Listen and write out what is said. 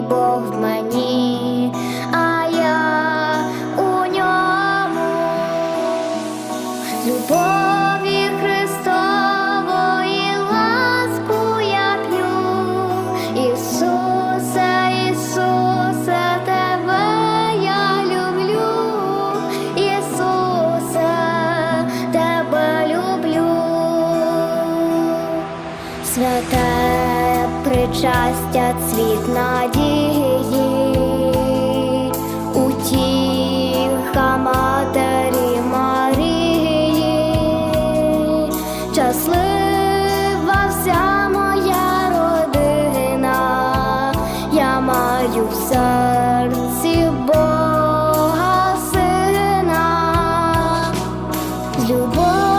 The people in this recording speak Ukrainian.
Бог в мені, а я у ньому. З любові Христової ласку я п'ю, Ісуса, Ісуса, тебе я люблю, Ісуса, тебе люблю, святе причастя, цвіт надії, утіха матері Марії, щаслива вся моя родина, я маю в серці Бога сина. Любов